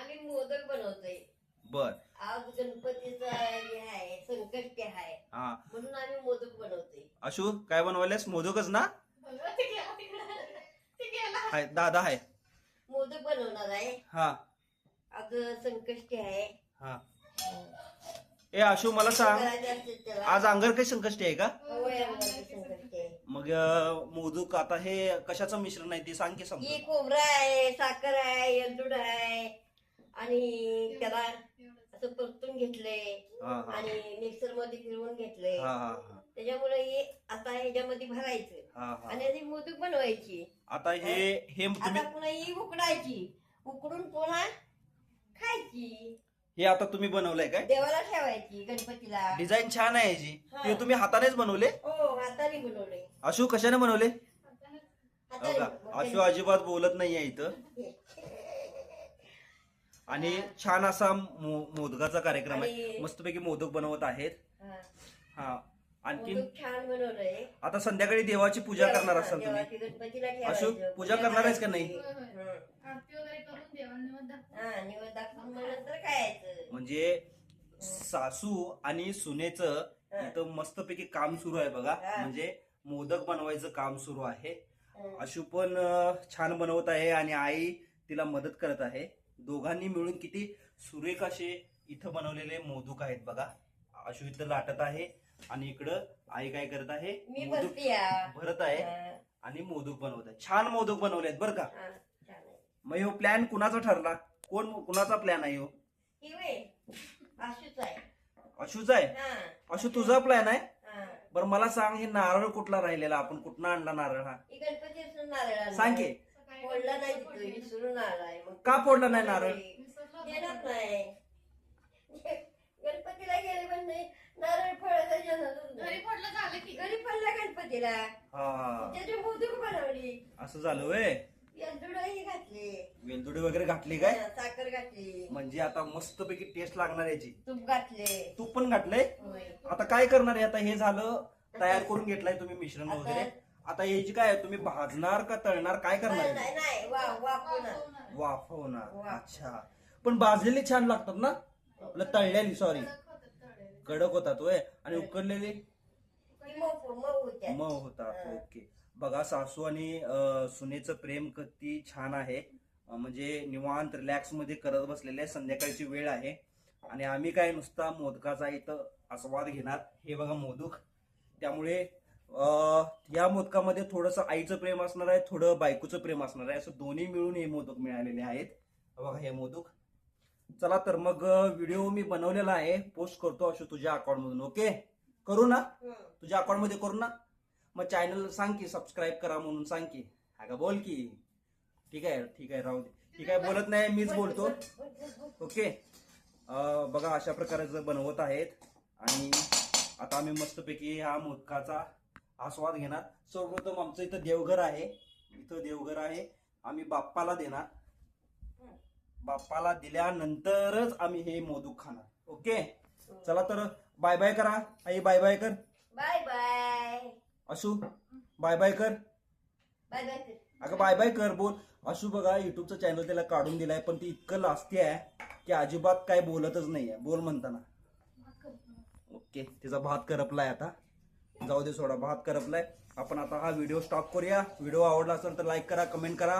आम्ही मोदक बनवतोय. बर. आज गणपतीचा हे आहे संकष्टी आहे. हा. म्हणून आम्ही मोदक बनवतोय. अशू काय बनवायलास मोदकच ना? हाय दादा आहे मोदक बनवणार आहे. हा. आज संकष्टी आहे. हा. ए अशू मला सांग. करायचे असते त्याला. आज अंगारकी संकष्टी आहे का? संकष्टी आहे. मग अं, मोदक आता हे कशाचं मिश्रण आहे ते सांग की ही समजा खोबरं आहे साखर आहे एलदूड आहे. आणि त्याला असं परतून घेतले हा हा. आणि मिक्सरमध्ये फिरवून घेतले. हा हा हा. त्याच्यामुळे हे आता ह्याच्यामध्ये भरायचं. हा हा. आणि आधी मोदक बनवायची. आता हे हे. तुम्ही आता पुन्हा ही उकडायची. उकडून पुन्हा खायची. हे आता तुम्ही बनवलंय काय? देवाला ठेवायची गणपतीला. डिझाईन छान आहे याची. हा. ते तुम्ही हातानेच बनवले? हो हाताने बनवले. अशू कशाने बनवले? हो हाताने अशू अजिबात बोलत नाहीये इथं. आणि छान असा मो- मोदकाचा कार्यक्रम आहे. आणि- मस्तपैकी मोदक बनवत आहेत. हा. हा आणखी मोदक छान बनवलंय. आता संध्याकाळी देवाची पूजा करणार असाल तुम्ही. देवाची गणपतीला अशोक, पूजा करणार आहेस का नाही? हं. आरती वगैरे करून देवांना दाखव हा निवड दाखवून मग नंतर खायचं. म्हणजे सासू आणि सुनेचं इथं मस्तपैकी काम सुरू आहे बघा. हा. म्हणजे मोदक बनवायचं काम सुरू आहे. हं. अशू पण अं, छान बनवत आहे आणि आई तिला मदत करत आहे. दोघांनी मिळून किती सुरेख असे इथं बनवलेले मोदक आहेत बगा अशू इथं लाटत आहे आणि इकडं आई काय करत आहे? मी मोदक भरते या भरत आहे हा. आणि मोदक बनवत आहे. छान मोदक बनवले आहेत बरं का. हा, छान आहे. मग ह्यो प्लॅन कुणाचा ठरला? कोण कुणाचा प्लॅन आहे ह्यो? ही अशीच आहे. अशूचा आहे? हा. अशू तुझा प्लॅन आहे? हा. बरं मला सांग हे नारळ कुठला राहिलेला? आपण कुठनं आणला नारळ हा? ही गणपती नारळ आणला. सांग की. फोडला नाही तिथं विसरून आलाय मग का फोडला नाही नारळ? नाही. गणपतीला गेले पण नाही. नारळ फळायला जाणार घरी पडलं झालं की. घरी पडला गणपतीला. हा. त्याची मोदक बनवली. असं झालं वय घातली. वेलदुडी वगैरे घातली काय? हा, साखर घातली. म्हणजे आता मस्तपैकी टेस्ट लागणार याची. तूप घातले. तूप पण घातलंय? होय. आता काय करणार आहे? आता हे झालं तयार करून घेतलाय तुम्ही मिश्रण वगैरे? आता याची काय आहे? तुम्ही भाजणार का तळणार? काय करणार आहे? नाही नाही. वा वाफवणार. वाफ. अच्छा. पण भाजलेली छान लागतात ना? आपलं तळलेली सॉरी कडक होतात वय आणि उकडलेली? मऊ मऊ होत्या मऊ होतात ओके. बघा सासू आणि अं, सुनेचं प्रेम किती छान आहे. अं, म्हणजे निवांत रिलॅक्समध्ये करत बसलेले आहे. संध्याकाळची वेळ आहे. आणि आम्ही काय नुसता मोदकाचा इथं आस्वाद घेणार. हे बघा मोदक. त्यामुळे या मोदकामध्ये थोडंसं आईचं प्रेम असणार आहे थोडं बायकोचं प्रेम असणार आहे. असं दोन्ही मिळून हे मोदक मिळालेले आहेत. बघा हे मोदक. चला तर मग व्हिडिओ मी बनवलेला आहे. पोस्ट करतो अशो तुझ्या अकाउंट मधून ओके? करू ना? हं. तुझ्या अकाउंटमध्ये करू ना? मग चॅनल सांग की सबस्क्राईब करा म्हणून सांग की. अगं बोल की. ठीक आहे ठीक आहे राहू दे. ठीक आहे बोलत नाही मीच बोलतो. ओके? बघा अशा प्रकारे बनवत आहेत. आणि आता आम्ही मस्तपैकी ह्या मोदकाचा आस्वाद घेणार. सर्वप्रथम आमचं इथं देवघर आहे. इथं देवघर आहे. आम्ही बाप्पाला देणार. बाप्पाला दिल्यानंतरच आम्ही हे मोदक खाणार. ओके? चला तर बाय बाय करा. आई बाय बाय कर. बाय बाय असू बाय बाय कर. बाय बाय कर. अगं बाय बाय कर बोल. असू बघा युट्यूबचं चॅनल त्याला काढून दिलाय पण ती इतकं लास्ती आहे की अजिबात काय बोलतच नाहीये. बोल म्हणताना. ओके तिचा भात करपलाय आता. जाऊ दे सोडा भात करपलाय. आपण आता हा व्हिडिओ स्टॉप करूया. व्हिडिओ आवडला असेल तर लाईक करा कमेंट करा.